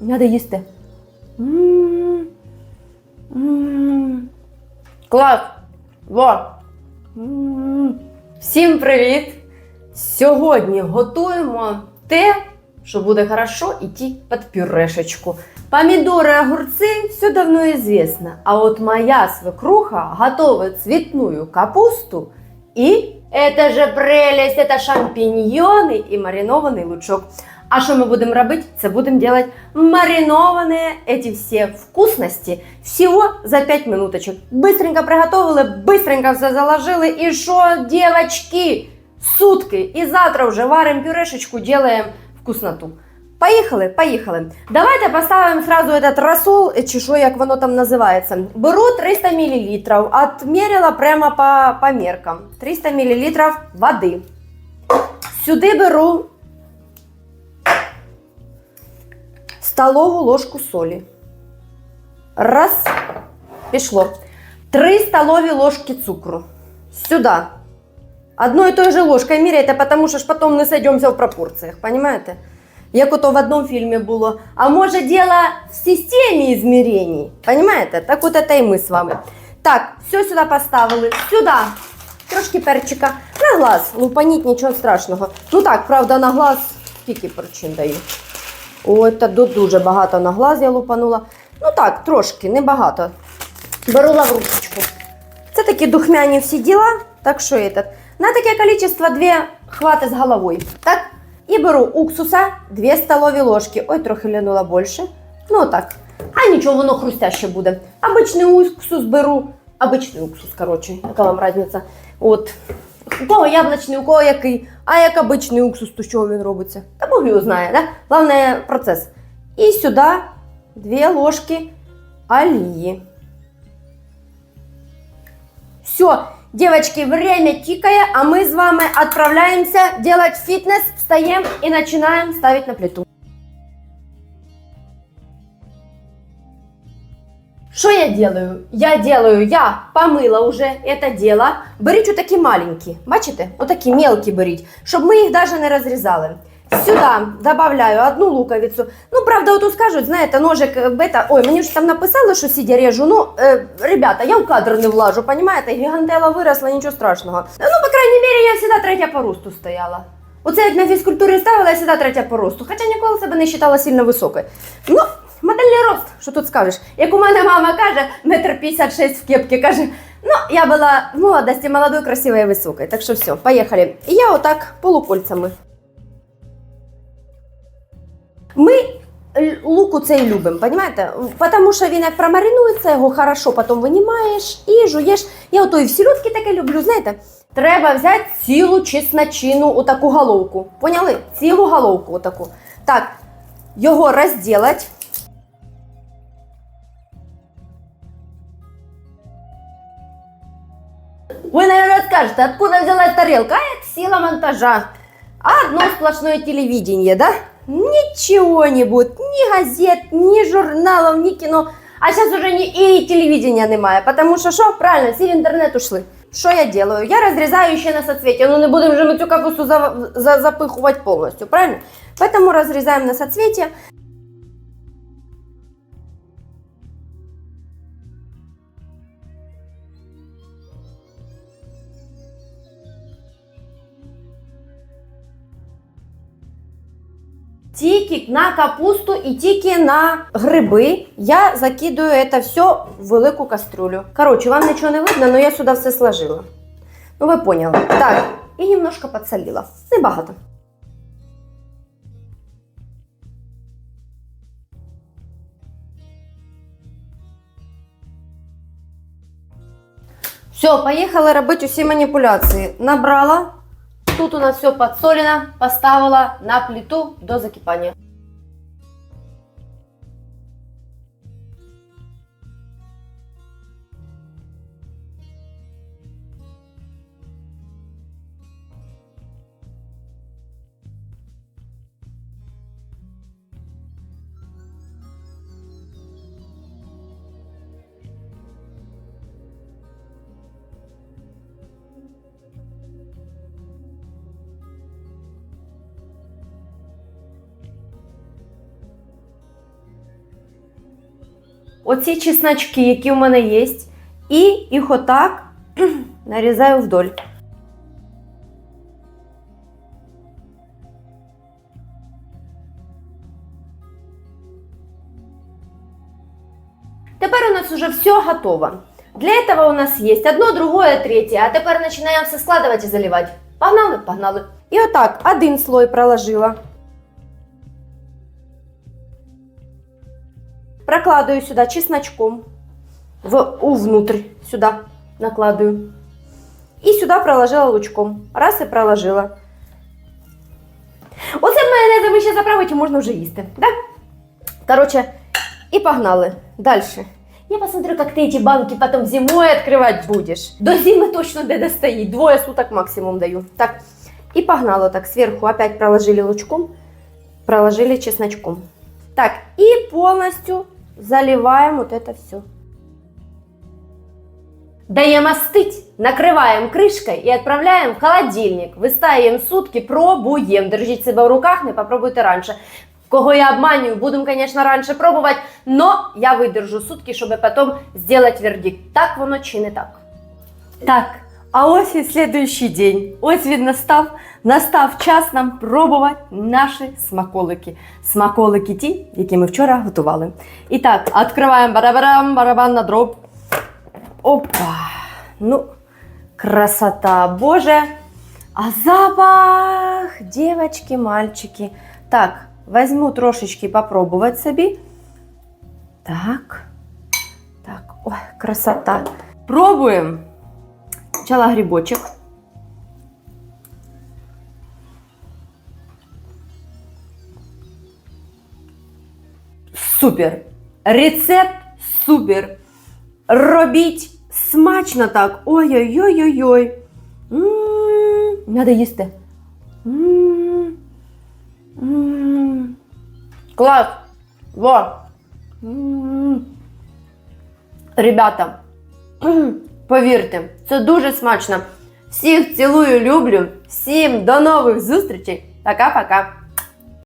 Надо їсти. М, м. Клас! Во! М. Всім привіт! Сьогодні готуємо те, що буде хорошо идти под пюрешечку. Помидоры, огурцы, все давно известно. А вот моя свекруха готовит цветную капусту и это же прелесть, это шампиньоны и маринованный лучок. А що ми будемо робити? Це будемо делать маринованные эти все вкусности всего за 5 минуточек. Быстренько приготовили, быстренько все заложили. И что, девочки, сутки. И завтра вже варим пюрешечку, делаем вкусноту. Поїхали, поїхали. Давайте поставимо сразу этот рассол, чи що, як воно там називається. Беру 300 мл, отмерила прямо по, по меркам. 300 мл води. Сюди беру столову ложку солі. Раз. Пішло. Три столові ложки цукру. Сюда. Одной и той же ложкой меряйте, потому що ж потом не сойдемся в пропорціях, понимаете? Як ото в одному фільмі було. А може діло в системі измерений, понимаете? Так от це і ми з вами. Так, все сюди поставили. Сюди. Трошки перчика. На глаз. Лупаніть, нічого страшного. Ну так, правда, на глаз скільки перчин даю. Ой, та дуже багато на глаз я лупанула. Ну так, трошки, небагато. Беру лаврушечку. Це такі духмяні всі діла, так що этот. На таке количество дві хвати з головою. Так? І беру уксуса 2 столові ложки. Ой, трохи лянула більше. Ну так. А нічого, воно хрустяще буде. Обичний уксус беру. Обичний уксус, коротше, яка вам різниця. От. У кого яблучний, у кого який. А як обичний уксус, то з чого він робиться? Та Бог його знає, да? Головне процес. І сюди 2 ложки олії. Все, девочки, время тикая, а мы с вами отправляемся делать фитнес, встаем и начинаем ставить на плиту. Что я делаю? Я делаю, я помыла уже это дело. Беріть отакі маленькі, бачите? Отакі мелкі беріть, щоб ми їх навіть не розрізали. Сюда добавляю одну луковицу. Ну, правда, отут скажуть, знаєте, ножик е, бета. Ой, мені ж там написали, що сидя режу. Ну, е, ребята, я в кадр не влажу, понимаєте? Гігантела виросла, нічого страшного. Ну, по крайній мірі, я завжди третя по росту стояла. Оце як на фізкультурі ставила, я завжди третя по росту. Хоча ніколи себе не вважала сильно високою. Ну, модельний рост, що тут скажеш? Як у мене мама каже, метр п'ятдесят шесть в кепці, каже, ну, я була в молодості молодою, красивою високою. Так що все, поїхали. І я отак полукольцями. Ми луку цей любимо, понимаєте? Тому що він як промаринується, його хорошо потім винімаєш і жуєш. Я ото і в сільотки таке люблю, знаєте. Треба взяти цілу чесночину, у таку головку. Поняли? Цілу головку отаку. Так, його розділити. Вы, наверное, скажете, откуда взялась тарелка? А это сила монтажа. Одно сплошное телевидение, да? Ничего не будет, ни газет, ни журналов, ни кино. А зараз уже ні, і телевидения немає, тому що що, правильно, всі в інтернет ушли. Що я делаю? Я розрізаю ще на соцветие. Ну не будемо же ми цю капусту за, за, запихувати повністю, правильно? Поэтому розрізаємо на соцветие. Тільки на капусту і тільки на гриби я закидую это все в велику кастрюлю. Короче, вам нічого не видно, але я сюди все сложила. Ну, ви поняли. Так, і немножко підсолила. Небагато. Все, поїхали робити усі маніпуляції. Набрала. Тут у нас все подсолено, поставила на плиту до закипания. оці чесночки, які в мене є, і їх отак нарізаю вдоль. Тепер у нас уже все готово. Для этого у нас есть одно, другое, третье. А тепер починаємо все складувати і заливати. Погнали? Погнали. І отак, один слой проложила. Прокладываю сюда чесночком. В, увнутрь сюда накладываю. І сюди проложила лучком. Раз і проложила. Оце майонезом ще заправити і можна вже їсти. Да? Короче, і погнали. Дальше. Я посмотрю, как ты эти банки потом зимой открывать будешь. До зимы точно не достоит. Двое суток максимум даю. Так, и погнало так. Сверху опять проложили лучком, проложили чесночком. Так, и полностью заливаем вот это все. Даем остыть, накрываем крышкой и отправляем в холодильник. Вистаємо сутки, пробуємо. Держіть себе в руках, не попробуйте раніше. Кого я обманываю, будем, конечно, раньше пробовать, но я выдержу сутки, чтобы потом сделать вердикт. Так воно чи не так. Так, а ось і слідуючий день. Ось він настав. Настав час нам пробувати наші смаколики. Смаколики ті, які ми вчора готували. І так, відкриваємо барабарам, барабан на дроб. Опа! Ну, красота, боже! А запах, девочки, мальчики. Так, возьму трошечки попробовать собі. Так. Так, ой, красота. Пробуємо. Спочатку грибочок. Супер! Рецепт супер! Робіть смачно так. Ой-ой-ой-ой-ой. Надо їсти. М, м. Клас! Во! Ребята, повірте, це дуже смачно. Всіх цілую, люблю. Всім до нових зустрічей. Пока-пока.